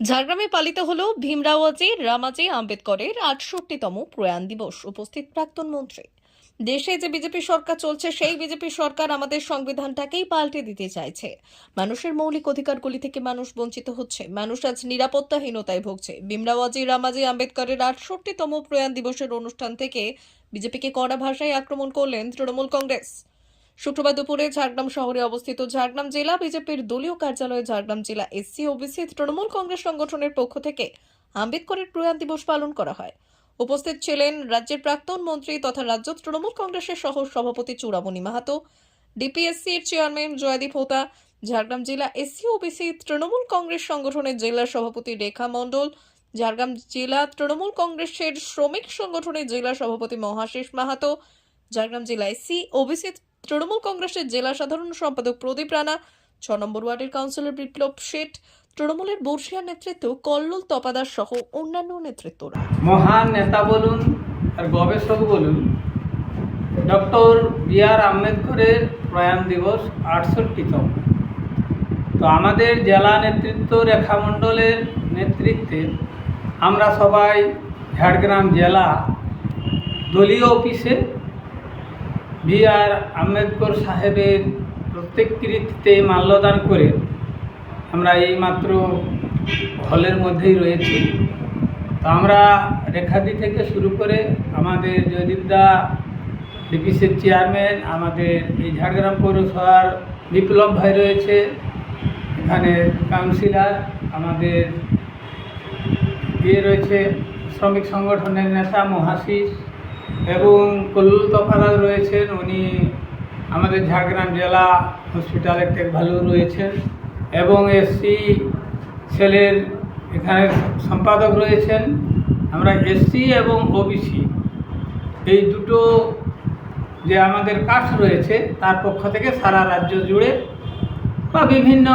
ঝাড়গ্রামে পালিত হল ভীমরাওয়াজি রামাজি আম্বেদকরের আটষট্টিতম প্রয়াণ দিবস। উপস্থিত প্রাক্তন মন্ত্রী। দেশে যে বিজেপি সরকার চলছে, সেই বিজেপি সরকার আমাদের সংবিধানটাকেই পাল্টে দিতে চাইছে। মানুষের মৌলিক অধিকারগুলি থেকে মানুষ বঞ্চিত হচ্ছে। মানুষ আজ নিরাপত্তাহীনতায় ভুগছে। ভীমরাওয়াজি, রামাজি, আম্বেদকরের আটষট্টিতম প্রয়াণ দিবসের অনুষ্ঠান থেকে বিজেপিকে কড়া ভাষায় আক্রমণ করলেন তৃণমূল কংগ্রেস। শুক্রবার দুপুরে ঝাড়গ্রাম শহরে অবস্থিত ঝাড়গ্রাম জেলা বিজেপির দলীয় কার্যালয়ে ঝাড়গ্রাম জেলা এসসি, ওবিসি, তৃণমূল কংগ্রেস সংগঠনের পক্ষ থেকে আম্বেদকরের প্রয়াণ দিবস পালন করা হয়। উপস্থিত ছিলেন রাজ্যের প্রাক্তন মন্ত্রী তথা রাজ্য তৃণমূল কংগ্রেসের সহ সভাপতি চূড়ামণি মাহাতো, ডিপিএসসির চেয়ারম্যান জয়দীপ হোতা, ঝাড়গ্রাম জেলা এসসি, ওবিসি, তৃণমূল কংগ্রেস সংগঠনের জেলা সভাপতি রেখা মণ্ডল, ঝাড়গ্রাম জেলা তৃণমূল কংগ্রেসের শ্রমিক সংগঠনের জেলা সভাপতি মহাশেষ মাহাতো, ঝাড়গ্রাম জেলা এসসি, ওবিসি তৃণমূল কংগ্রেসের জেলা সাধারণ সম্পাদক প্রদীপ রানা, ছ নম্বর ওয়ার্ডের কাউন্সিলর বিপ্লব শেঠ, তৃণমূলের বর্ষিয়ার নেতৃত্ব কল্লোল তপাদার সহ অন্যান্য নেতৃত্বরা। মহান নেতা বলুন আর গবেষক বলুন, ডক্টর বি আর আম্বেদকরের প্রয়াণ দিবস আটষট্টিতম। তো আমাদের জেলা নেতৃত্ব রেখা মণ্ডলের নেতৃত্বে আমরা সবাই ঝাড়গ্রাম জেলা দলীয় অফিসে বি আর আম্বেদকর সাহেবের প্রত্যেকটিতে মাল্যদান করে আমরা এইমাত্র হলের মধ্যেই রয়েছি। তো আমরা রেখাদি থেকে শুরু করে আমাদের জয়দীপদা ডিপিসির চেয়ারম্যান, আমাদের এই ঝাড়গ্রাম পৌরসভার বিপ্লব ভাই রয়েছে, এখানে কাউন্সিলার, আমাদের ইয়ে রয়েছে শ্রমিক সংগঠনের নেতা মহাশিস এবং কল্লুল তফাদার রয়েছেন। উনি আমাদের ঝাড়গ্রাম জেলা হসপিটালের টেক ভালো রয়েছেন এবং এসসি সেলের এখানে সম্পাদক রয়েছেন। আমরা এসসি এবং ওবিসি এই দুটো যে আমাদের কাস্ট রয়েছে, তার পক্ষ থেকে সারা রাজ্য জুড়ে বা বিভিন্ন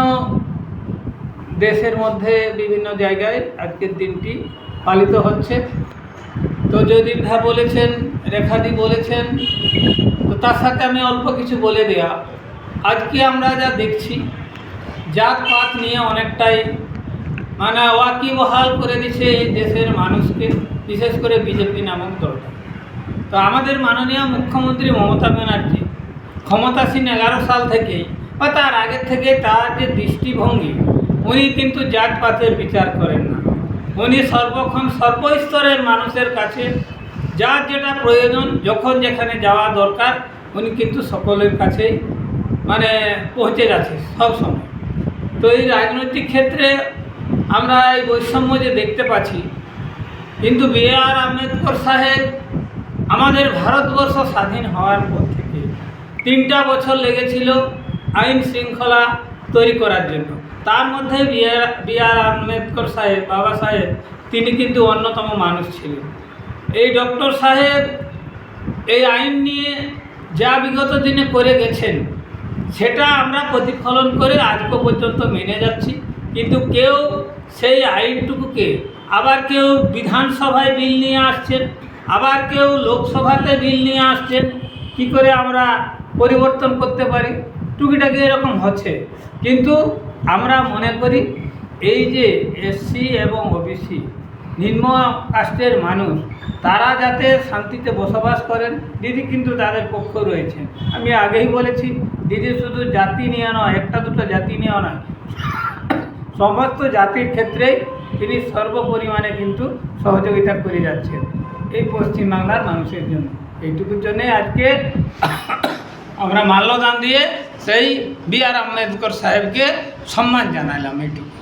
দেশের মধ্যে বিভিন্ন জায়গায় আজকের দিনটি পালিত হচ্ছে। তো জয়দীপ বলেছেন, রেখাদি বলেছেন, তো তার সাথে আমি অল্প কিছু বলে দেয়া। আজকে আমরা যা দেখছি জাতপাত নিয়ে অনেকটাই মানে ওয়াকিবহাল করে দিচ্ছে এই দেশের মানুষকে, বিশেষ করে বিজেপি নামক দলটা। তো আমাদের মাননীয় মুখ্যমন্ত্রী মমতা ব্যানার্জি ক্ষমতাসীন এগারো সাল থেকেই বা তার আগে থেকে তার যে দৃষ্টিভঙ্গি, উনি কিন্তু জাতপাতের বিচার করেন না। উনি সর্বক্ষণ সর্বস্তরের মানুষের কাছে, যার যেটা প্রয়োজন, যখন যেখানে যাওয়া দরকার, উনি কিন্তু সকলের কাছেই মানে পৌঁছে যাচ্ছে সবসময় তো এই রাজনৈতিক ক্ষেত্রে আমরা এই বৈষম্য যে দেখতে পাচ্ছি, কিন্তু বি আর আম্বেদকর সাহেব আমাদের ভারতবর্ষ স্বাধীন হওয়ার পর থেকে তিনটা বছর লেগেছিল আইন শৃঙ্খলা তৈরি করার জন্য। তার মধ্যে বি আর আম্বেদকর সাহেব, বাবা সাহেব, তিনি কিন্তু অন্যতম মানুষ ছিলেন। এই ডক্টর সাহেব এই আইন নিয়ে যা বিগত দিনে করে গেছেন, সেটা আমরা প্রতিফলন করে আজকে পর্যন্ত মেনে যাচ্ছি। কিন্তু কেউ সেই আইনটুকুকে, আবার কেউ বিধানসভায় বিল নিয়ে আসছেন, আবার কেউ লোকসভাতে বিল নিয়ে আসছেন, কি করে আমরা পরিবর্তন করতে পারি? টুকিটাকি এরকম হচ্ছে। কিন্তু আমরা মনে করি এই যে এসসি এবং ওবিসি নিম্ন কাস্টের মানুষ, তারা যাতে শান্তিতে বসবাস করেন, দিদি কিন্তু তাদের পক্ষ রয়েছেন। আমি আগেই বলেছি, দিদি শুধু জাতি নিয়ে নয়, একটা দুটো জাতি নিয়েও নয়, সমস্ত জাতির ক্ষেত্রেই তিনি সর্বপরিমাণে কিন্তু সহযোগিতা করে যাচ্ছেন এই পশ্চিমবাংলার মানুষের জন্য। এইটুকুর জন্যে আজকে আমরা মাল্যদান দিয়ে সেই বি আর আম্বেদকর সাহেবকে সম্মান জানালাম এইটুকু।